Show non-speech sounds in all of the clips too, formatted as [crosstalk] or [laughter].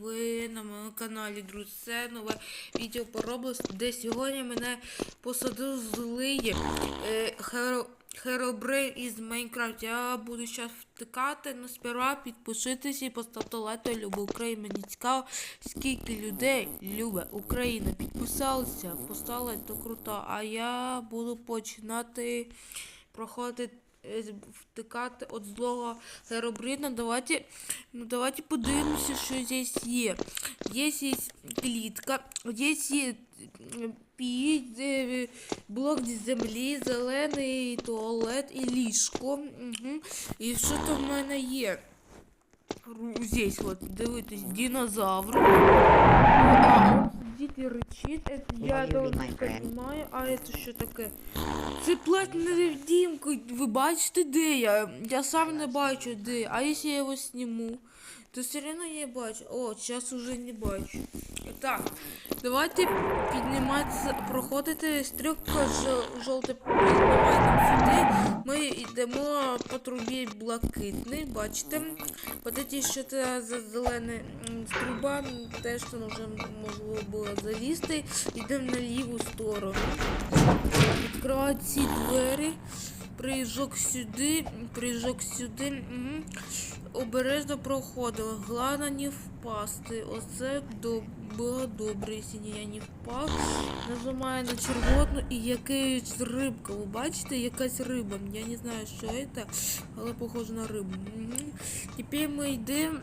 ви на моєму каналі, друзі. Це нове відео по Roblox, де сьогодні мене посадив злий е, Херо, Херобрейн із Майнкрафт. Я буду зараз втикати, але сперва підпишитися і поставте лайк, хто любить Україну. Мені цікаво, скільки людей любить Україну. Підписалися, поставили то круто. А я буду починати проходити е, втикати от злого Херобрина. Давайте, ну давайте подивимося, що здесь є. Здесь є клітка, здесь є е, е, блок землі, зелений туалет і ліжко. Угу. І що там в мене є? Здесь вот, дивитесь, динозавр А, он сидит и рычит. Это я Я этого люблю не Майнкрафт. понимаю. А это що таке? Це платна невидимка. Ви бачите, де я? Я сам не бачу, де. А якщо я його зніму, то все одно я бачу. О, зараз уже не бачу. Так, давайте підніматися, проходити стрілка ж- жовта піднімає нам сюди. Ми йдемо по трубі блакитний, бачите. Подивіться, що це за зелена труба, теж там вже можливо було залізти. Йдемо на ліву сторону. Відкривають ці двері. Приїжджок сюди, приїжджок сюди. Угу. Обережно проходила. глана не впасти. Оце до... було добре, я не впав. Нажимаю на червону і якась рибка. Ви бачите, якась риба. Я не знаю, що це, але похоже на рибу. Тепер ми йдемо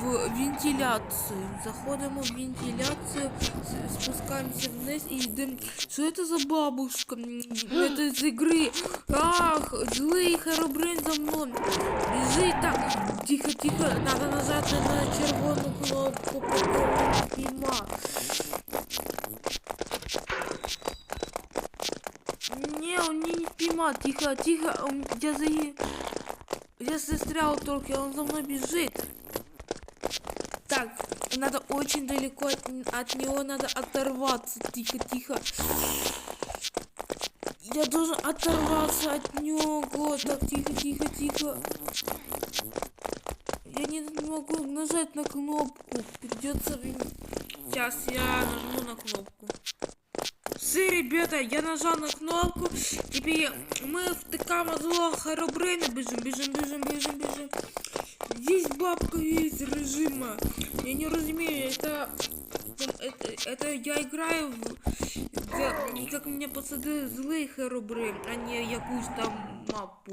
в вентиляцію. Заходимо в вентиляцію, с- спускаємося вниз і йдемо. Що це за бабушка? М, Это з ігри. Ах, злий Херобрин за мною. Біжи так. Тихо, тихо. Надо нажати на червону кнопку, поки він пійма. Не, он не, не поймал. Тихо, тихо. Он, я за... я застрял только, он за мной бежит. Так, надо очень далеко от, от него надо оторваться. Тихо, тихо. Я должен оторваться от него. Так, тихо, тихо, тихо. Я не могу нажать на кнопку. Придется... Сейчас я нажму на кнопку. Все, ребята, я нажал на кнопку. Теперь мы втыкаем злого Херобрина. Бежим, бежим, бежим, бежим, бежим. Здесь бабка есть режима. Я не разумею, это... Это, это я играю в... Де, как меня посадили злий Херобрин, а не якусь там мапу.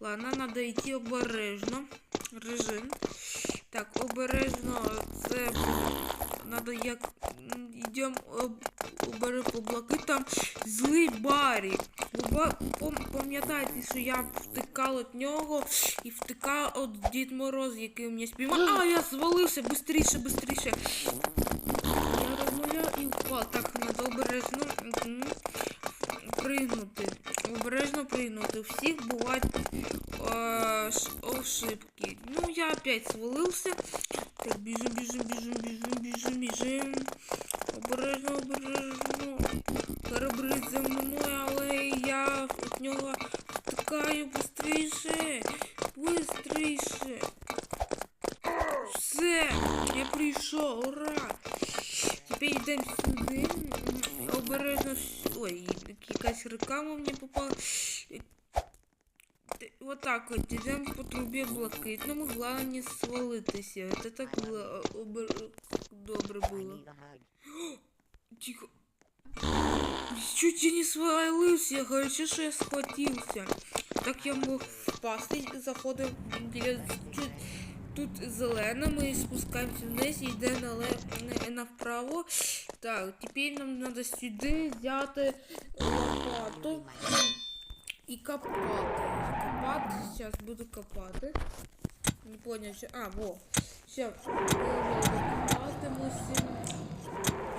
Ладно, надо йти обережно. Режим. Так, обережно. Це надо як йдемо обери по блакитам. Злий Барі. Ви ба- пам- Пам'ятаєте, що я втикав від нього і втикав від Дід Мороз, який мене спіймав. А, я звалився, бистріше, бистріше. Я розмовляв і впав. Так, надо обережно пригнути. Обережно пригнути. У всіх бувають е, ошибки. Ну, я опять свалився. Так, біжим, біжим, біжим, біжим, біжим, біжим. Обережно, обережно. Перебрить за мною, але я від нього втикаю бистріше. Бистріше. Все, я прийшов, ура! Тепер йдемо сюди. Обережно. якась реклама мені попала. Вот так вот, йдемо по трубі блакитному, головне не свалитися. Це так було о, добре було. [gasps] Тихо. Чуть я не свалился, я хочу, що я схватився. Так я мог впасти, заходив біля чуть тут зелено, ми спускаємося вниз йде на- направо. Так, тепер нам треба сюди взяти лопату і копати. Копати, зараз буду копати. Не понял, що... А, во. Все, копати мусимо.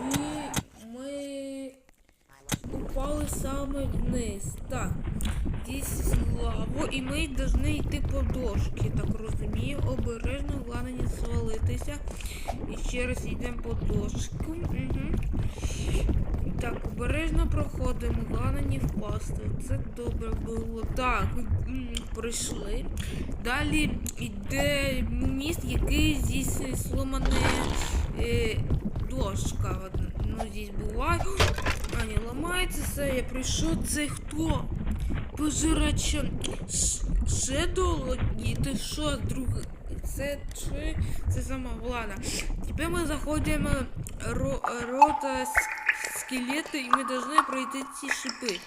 І ми упали саме вниз. Так, здесь лаву, і ми повинні йти по дошки, так Обережно, головне не свалитися. І ще раз йдемо по дошку. Угу. Так, обережно проходимо, головне не впасти. Це добре було. Так, м, пройшли. Далі йде міст, який зі сломане е, дошка. Ну, здесь буває. А, не ламається все, я прийшов. Це хто? Пожирача. Шедоу? І ти що, друг? Це чи це сама влада. Тепер ми заходимо ро, рота с- скелети і ми повинні пройти ці шипи.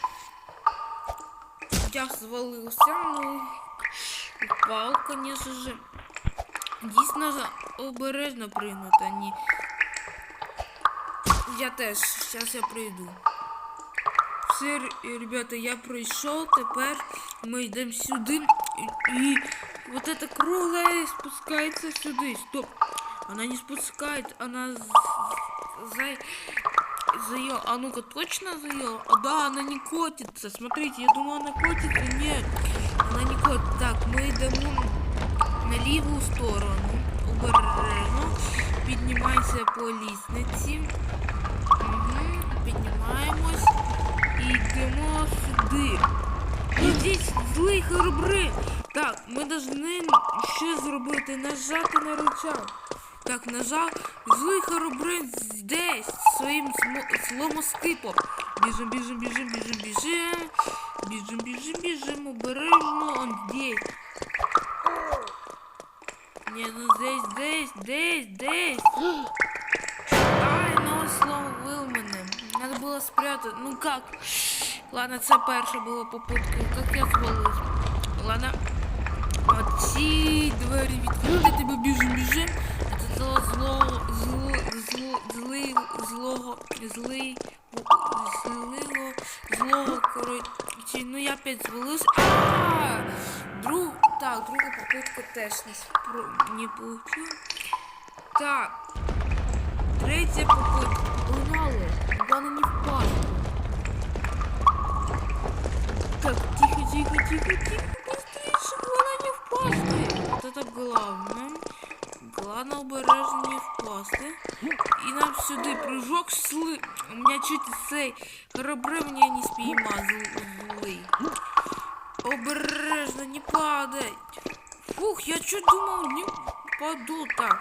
Я свалився, ну конечно же. Здесь надо обережно прыгнуть, а не... Я теж, сейчас я прийду. Все, ребята, я пройшов, тепер ми йдемо сюди. І, і вот эта круглая спускается сюди. Стоп. Она не спускает, она за... заела. А ну-ка, точно заела? А да, она не котится. Смотрите, я думала, она котится. Нет, она не котится. Так, мы йдемо на ліву сторону. Обережно. Піднімаємося по лісниці. Угу. Піднімаємось. І йдемо сюди. І здесь злий херобрин. Так, ми повинні щось зробити. Нажати на рычаг. Так, нажав. Злий херобрин здесь. Своїм сломоскипом. Біжим, біжим, біжим, біжим, біжим. Біжим, біжим, біжим. Обережно. Он здесь. Ні, ну здесь, здесь, здесь, здесь. Ай, ну словил мене. Надо було спрятати. Ну как? Ладно, це перша була попытка. Как я звалив? Ладно. Оці двері відкрити, тебе біжим, біжим. Це зло, зло, зло, зло, злий, злого, злий, злого, злого, коротше. Ну я опять звалився. А, друг, так, друга попытка теж не, спро- не получила. Так. Третя попытка. Погнали. Главное не впасть. Так, тихо, тихо, тихо, тихо. Быстрее, главное не впасти. Вот это главное. Главное обережно не впасти. І нам сюди прыжок сли. У меня чуть цей храбри мене не спійма зл- злий. Обережно, не падай. Фух, я чуть думал, не паду так.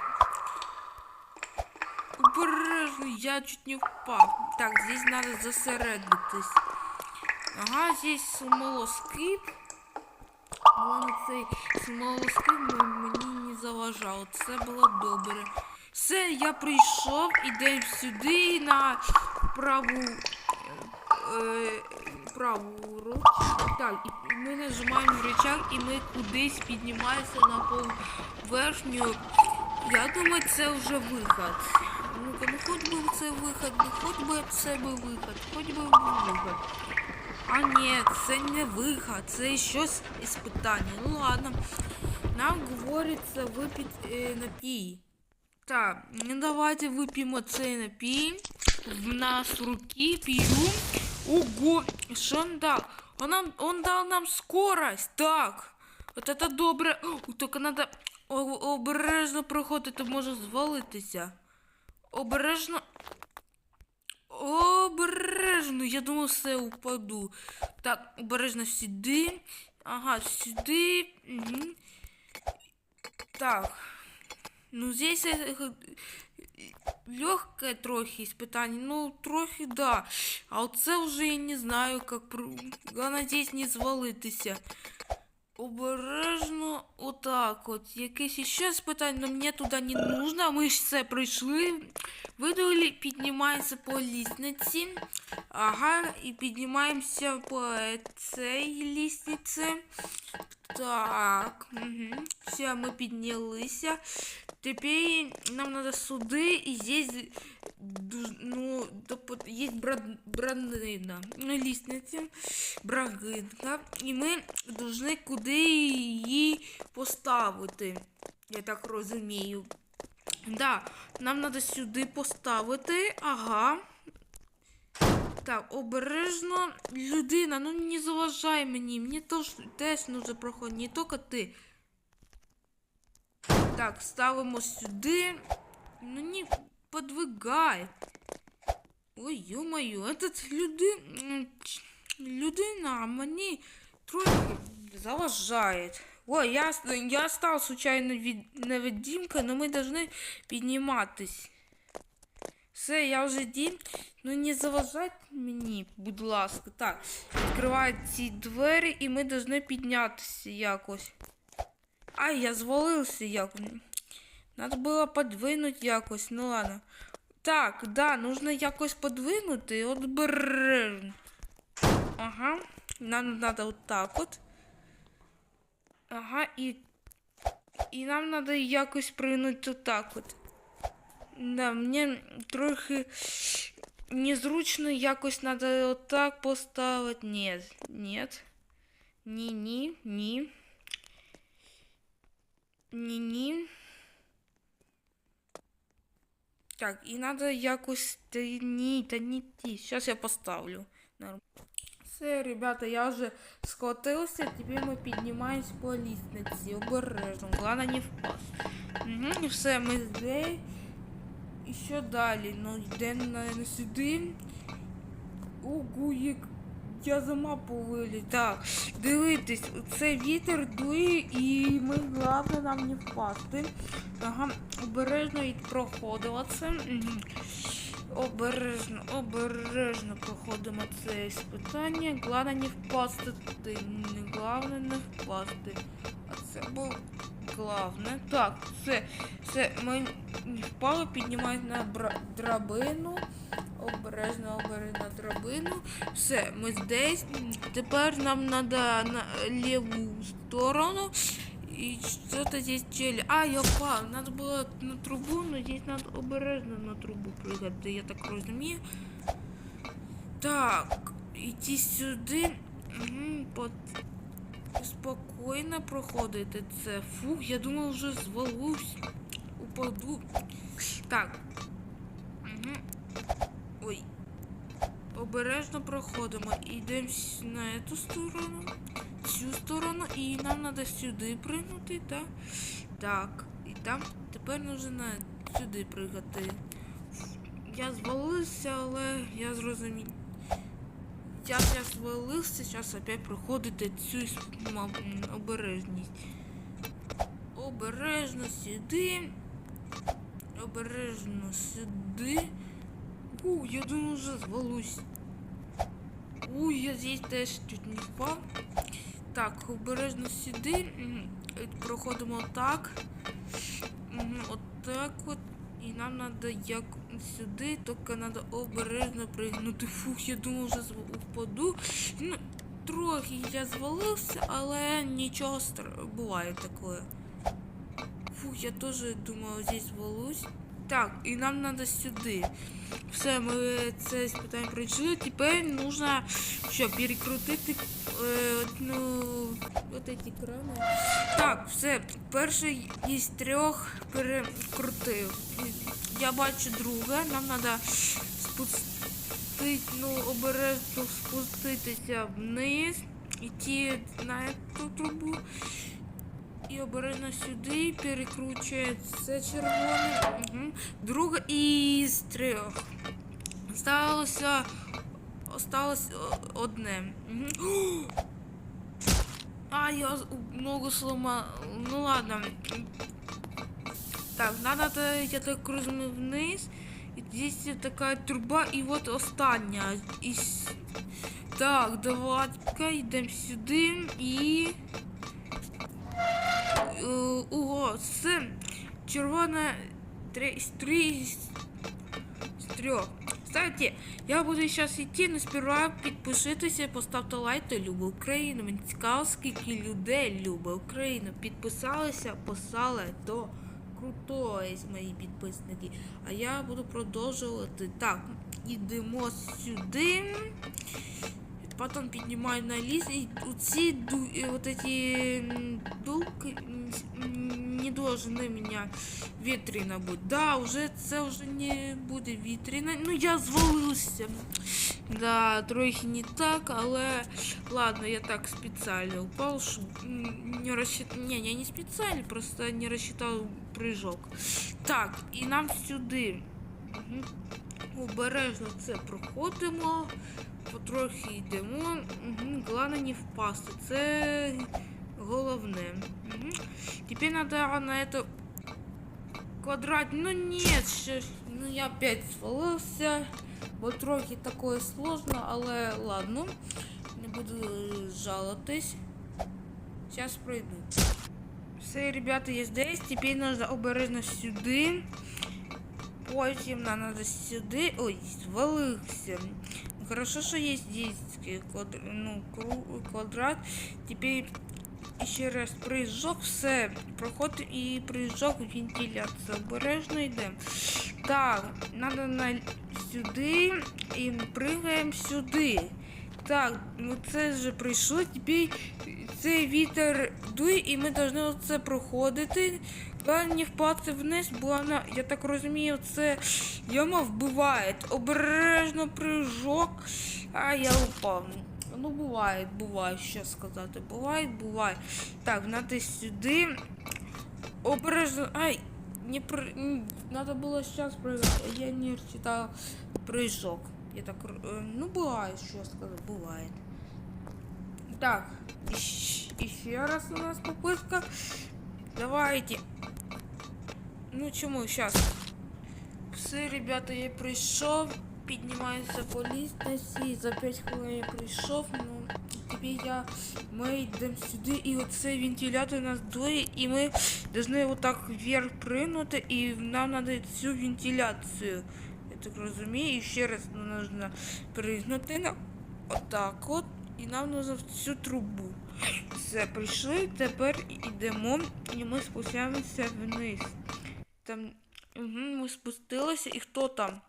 Обережно, я чуть не впав. Так, здесь надо зосередитись. Ага, здесь смолоскип. Главное, цей смолоскип мені не заважав. Це було добре. Все, я прийшов, ідемо сюди на праву. Е, праву руку. Так, ми нажимаємо рычаг і ми кудись піднімаємося на поверхню. Я думаю, це вже виход. Ну-ка, ну хоч би це виход, ну хоч би це би виход, хоч би виход. А ні, це не виход, це щось іспитання. Ну ладно. Нам говориться випити е, напій. Так, ну давайте вип'ємо цей напій. В нас руки п'ю. Ого, що он дал? Он, нам, он дал нам скорость. Так. От это добре. О, тільки о- обережно проходити, може звалитися. Обережно. Обережно. Я думав, все упаду. Так, обережно сюди. Ага, сюди. Угу. Так. Ну, здесь легкое трохи испытание. Ну, трохи, да. А оце вже я не знаю, как... про- Главное, здесь не звалитися. Обережно отак от. Якесь ще спитання, але мені туди не нужно. Ми ж все пройшли. Видали, піднімаємося по лісниці. Ага, і піднімаємося по цій лісниці. Так, угу. все, ми піднялися. Тепер нам надо сюди, і здесь, ну, брат, бранина, ну, лісниця, брагинка, і ми повинні куди її поставити, я так розумію. Да, нам треба сюди поставити, ага. Так, обережно, людина, ну не заважай мені, мені теж, теж нужно проходити, не тільки ти. Так, ставимо сюди. Ну не подвигай. Ой, ё-моё, этот люди... м, ч- людина мені трохи Заважает. Ой, я, с- я стал случайно від, невидимкой, но ми должны підніматись. Все, я вже дім. Ну не заважайте мені, будь ласка. Так, відкривають ці двері і ми повинні піднятися якось. Ай, я звалився як. Надо було подвинуть якось, ну ладно. Так, да, нужно якось подвинути. От бр. Ага. Нам надо вот так от. Ага, і. І нам надо якось пригнути отак от. Да, мені трохи незручно якось надо отак поставити. Ні, ні. Ні, ні, ні. Ні, ні. Так, і надо якось. Та ні, та не ті. Сейчас я поставлю. Норм- Все, ребята, я вже скотився, тепер ми піднімаємось по лестниці. Обережно, главное не впасть. Угу, і все, ми здесь. І що далі? Ну, йдемо наверное, сюди. Ого, як я за мапу виліз. Так, дивитись, це вітер дує і ми головне нам не впасти. Ага, обережно і проходила. Обережно, обережно проходимо це іспитання. Головне не впасти. Головне не впасти. Це було головне. Так, все, все, ми впали, піднімають на драбину. Обережно, обережно драбину. Все, ми здесь. Тепер нам треба на ліву сторону. И что-то здесь чели. А, я упал. Надо было на трубу, но здесь надо обережно на трубу прыгать. Я так розумію. Так, іти сюди. Угу. Спокійно проходити це. Фух, я думав, вже звалусь. Упаду. Так. Угу. Ой. Обережно проходимо. Йдемо на цю сторону, цю сторону, і нам треба сюди пригнути, так? Так. І там тепер нужно сюди пригати. Я звалився, але я зрозумів. Я звалився, зараз опять проходити цю обережність. Обережно сюди. Обережно сюди. У, я думаю, уже звалусь. Ой, я здесь теж чуть не впав. Так, обережно сюди. Проходимо так. Отак от. І нам треба як сюди, тільки треба обережно пригнути. Фух, я думав, вже впаду. Ну, трохи я звалився, але нічого стра- буває таке. Фух, я теж думав, здесь звалусь. Так, і нам треба сюди. Все, ми це питання пройшли. Тепер нужно що, перекрутити е, одну от ці крани. Так, все, перший із трьох перекрутив. Я бачу друге, нам треба спустити, ну, обережно спуститися вниз, іти на цю трубу. І обережно сюди перекручує це червоне. Угу. Друге із трьох. Осталося. Осталось одне. Угу. А, я з- ногу сломав. Ну ладно. Так, надо, я так розумію, вниз. І здесь така труба, і от остання. І... с- Так, давай-ка йдемо сюди і. Е, Ого, це червона три, з три з з трьох. Кстати, я буду зараз йти, але сперва підпишитися, поставте лайк та люби Україну. Мені цікаво, скільки людей любить Україну. Підписалися, послали, то круто мої підписники. А я буду продовжувати. Так, йдемо сюди. Потом піднімаю на ліс, і вот эти м, не должны меня ветрено быть. Да, уже це вже не буде вітряно. Ну я звалився. Да, трохи не так, але ладно, я так спеціально упав, щоб м, не розчитав. Не, я не спеціально, просто не розчитав прыжок. Так, і нам сюди. Мгм. Обережно це проходимо. Потрохи йдемо. Угу. Головне не впасти. Це головне. Мгм. Теперь надо на эту квадрат. Ну нет, ще ну я опять свалився. Бо трохи такое сложно, але ладно. Не буду е. Сейчас пройду. Все, ребята, є здесь. Теперь нужно обережно сюди. Потім нам надо сюди. Ой, свалився. Хорошо, що є здесь э, квадр... ну, квадрат. Теперь ще раз прыжок, все. Проход і прыжок, вентиляція. Обережно йдемо. Так, надо на сюди і пригаємо сюди. Так, ну це вже прийшло. Тепер цей вітер дує, і ми повинні це проходити. Главное не впасти вниз, бо вона, я так розумію, це яма вбиває. Обережно прыжок. А я упав. Ну, буває, буває, що сказати. Буває, буває. Так, надо сюди. Обережно. Ай, не при... м, Надо было сейчас прыгать, а я не читал прыжок. Я так... р- э, Ну, бывает, что сказать, бывает. Так, ещ- еще раз у нас попытка. Давайте. Ну, чему сейчас? Все, ребята, я прийшов. Піднімаюся по лістниці. За 5 хвилин я прийшов. Ну, тепер я... Ми йдемо сюди, і оцей вентилятор нас дує, і ми повинні отак вверх пригнути, і нам треба цю вентиляцію. Я так розумію. І ще раз нам нужно пригнути на отак от. І нам нужно в цю трубу. Все, прийшли, тепер йдемо, і ми спускаємося вниз. Там угу, ми спустилися, і хто там?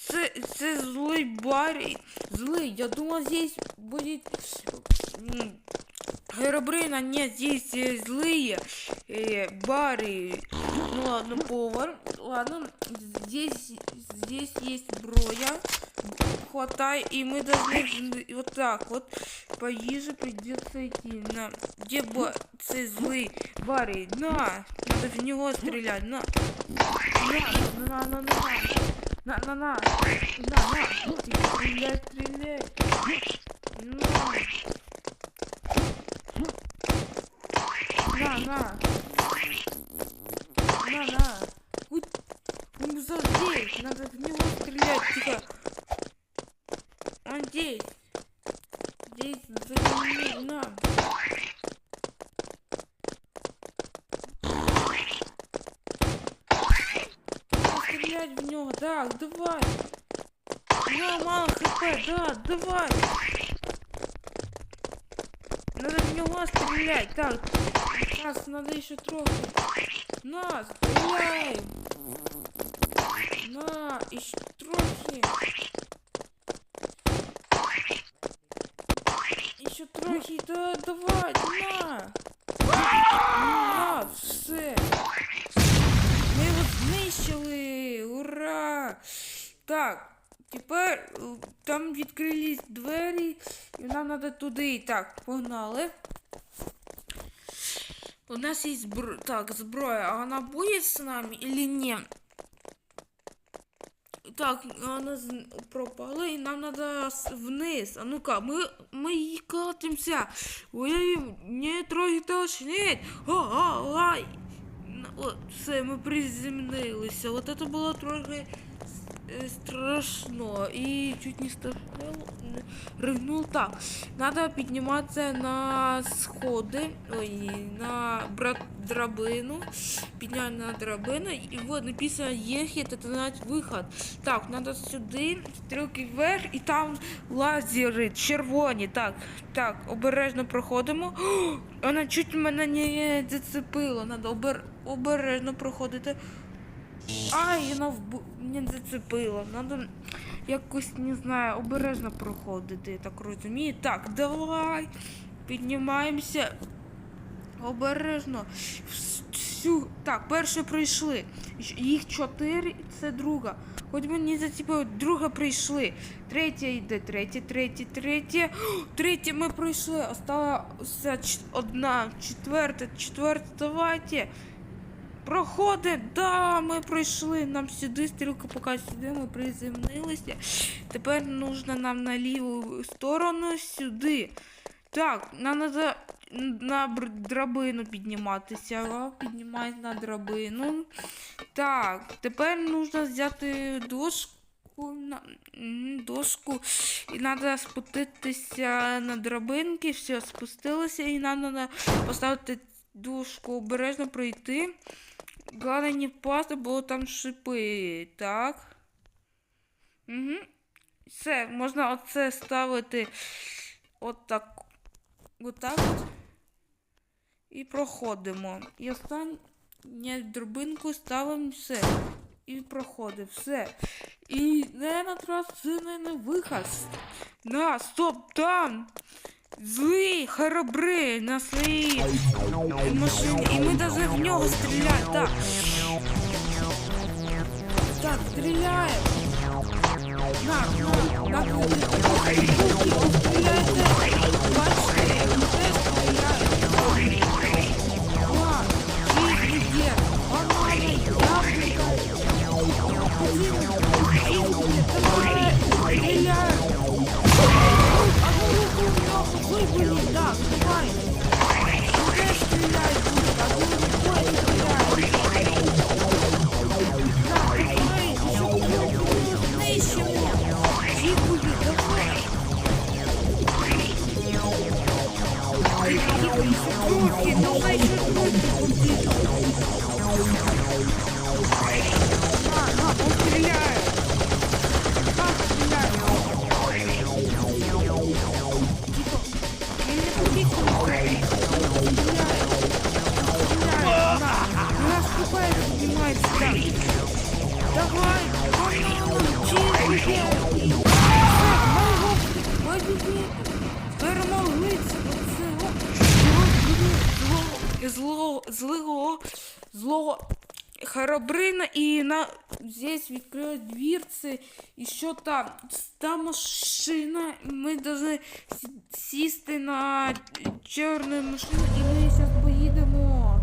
Це, це злий Барі. Злий. Я думал, здесь будет м, Геробрина. Нет, здесь э, злые э. Ну ладно, повар. Ладно, здесь, здесь есть броя. Хватай, и мы должны вот так вот пониже придется идти. На. Где ба... Це злий Барри? На! Надо в него стрелять. На! На, на, на, на, на. На, на, на. На, на. Стреляй, стреляй. На. На, на. На, на. Ну Он. Надо в него стрелять. Тихо. Да, давай. Надо в него стрелять. Так, нас надо еще трогать. На, стреляй. На, еще трохи. Еще трохи, да, давай, на. На, все. Ми його знищили! Ура! Так, тепер е, там відкрились двері, і нам треба туди. Так, погнали. У нас есть збро... так, зброя, а она будет с нами или нет? Так, она з- пропала, и нам надо вниз. А ну-ка, мы її катимся. Ой, не трохи тошнить. А, а, ай. Все, ми приземлилися. От це було трохи страшно. І чуть не страшно. Ригнув так. Надо підніматися на сходи. Ой, на бра... драбину. Підняти на драбину. І от написано ехать, это значить виход. Так, надо сюди, стрілки вверх, і там лазери червоні. Так, так, обережно проходимо. О, вона чуть мене не зацепила. Надо обер... обережно проходити. Ай, вона вб... не зацепила. Надо якось, не знаю, обережно проходити, я так розумію. Так, давай. Піднімаємося. Обережно. Всю. Так, перше прийшли. Їх чотири, це друга. Хоч мені заціпили, друга прийшли. Третя йде, третя, третя, третя. Третя ми пройшли. Осталася одна, четверта, четверта. Давайте. Проходить, да, ми пройшли. Нам сюди стрілка поки сюди, ми приземлилися. Тепер нужно нам на ліву сторону сюди. Так, нам надо на драбину підніматися. Піднімай на драбину. Так, тепер нужно взяти дошку. на- Дошку і треба спуститися на драбинки, все, спустилися, і нам треба поставити дошку, обережно пройти. Главное не впасти, бо там шипи, так. Угу. Все, можна оце ставити отак. Отак от. І проходимо. І останню драбинку ставимо все. І проходимо. Все. І не на трасу, не на виход. На, стоп, там! Злий, хоробрий на своїй машині. І ми даже в нього стріляємо. Так. Так, стріляємо. Так, так. на, стріляйте. Бачите, вибили, так, давай. Уже стріляй тут, одну рукою стріляй. Так, давай, ще руку знищимо. Дікую, давай. Тихо, ще трохи, давай ще здесь відкрили дверцы. І що там? Та машина. Ми должны сі- сісти на чорну машину і ми зараз поїдемо.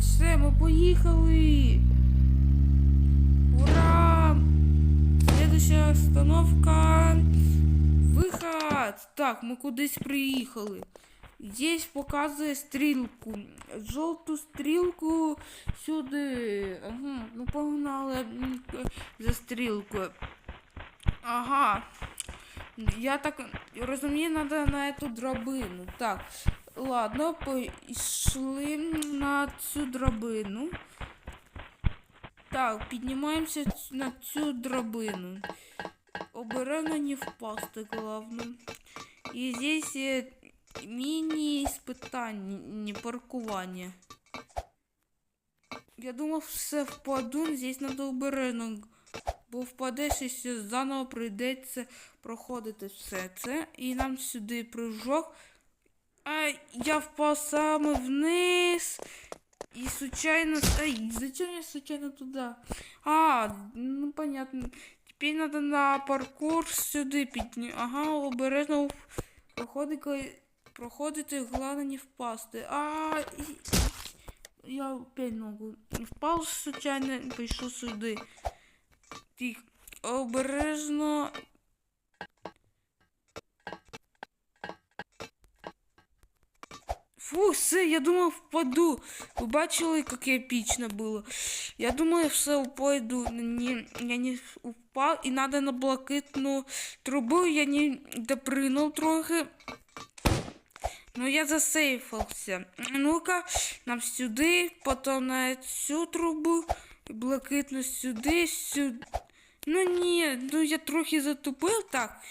Все, ми поїхали. Ура! Следующая остановка. Выход. Так, ми кудись приїхали. Здесь показує стрілку. Жовту стрілку сюди. Ага, ну погнали за стрілкою. Ага. Я так розумію, треба на эту драбину. Так, ладно, пішли на цю драбину. Так, піднімаємося на цю драбину. Обережно не впасти, головне. І здесь є міні-испытання, паркування. Я думав, все впаду, здесь надо обережно. Бо впадеш все заново прийдеться проходити все це. І нам сюди прыжок. А я впав саме вниз. И случайно... Ай, зачем я случайно туда? А, ну понятно. Теперь надо на паркур сюди підні. Ага, обережно проходити, проходити, головне не впасти. А, і- я опять ногу впав случайно, прийшов сюди. Тих, обережно. Фух, все, я думав, впаду. Ви бачили, як епічно було? Я думаю, все упаду. Не, я не упав і надо на блакитну трубу. Я не допринув трохи. Ну, я засейфався. Ну-ка, нам сюди, потім на цю трубу, блакитну сюди, сюди. Ну ні, ну я трохи затупив так.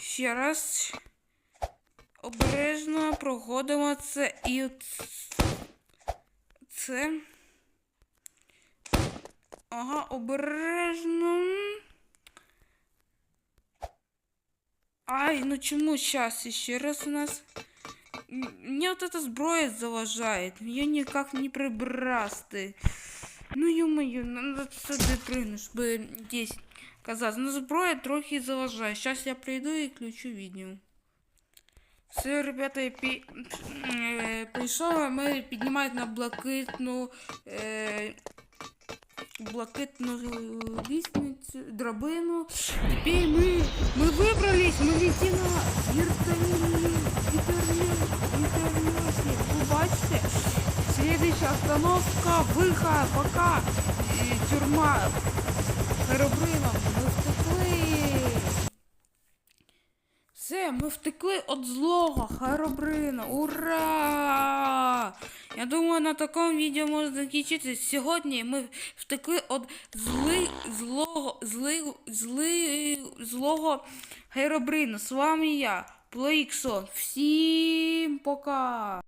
Ще раз. Обережно проходимо це і це. Ага, обережно. Ай, ну чому сейчас еще раз у нас... М, Мне вот эта зброя заважает. Ее никак не прибрасти. Ну, ё-моё, надо сюди прыгнуть, чтобы здесь казаться. Ну, зброя трохи заважає. Сейчас я прийду і включу відео. Все, ребята, я пі... е, прийшов, а ми піднімають на блакитну, е... блакитну лісницю, драбину. Теперь ми, ми вибрались, ми летим на Вертолеті. остановка, виход, пока. І тюрма. Херобрина, ми втекли. Все, ми втекли від злого Херобрина. Ура! Я думаю, на такому відео можна закінчити. Сьогодні ми втекли від зли, злого, зли, зли, злого Херобрина. З вами я, Плейксон. Всім пока!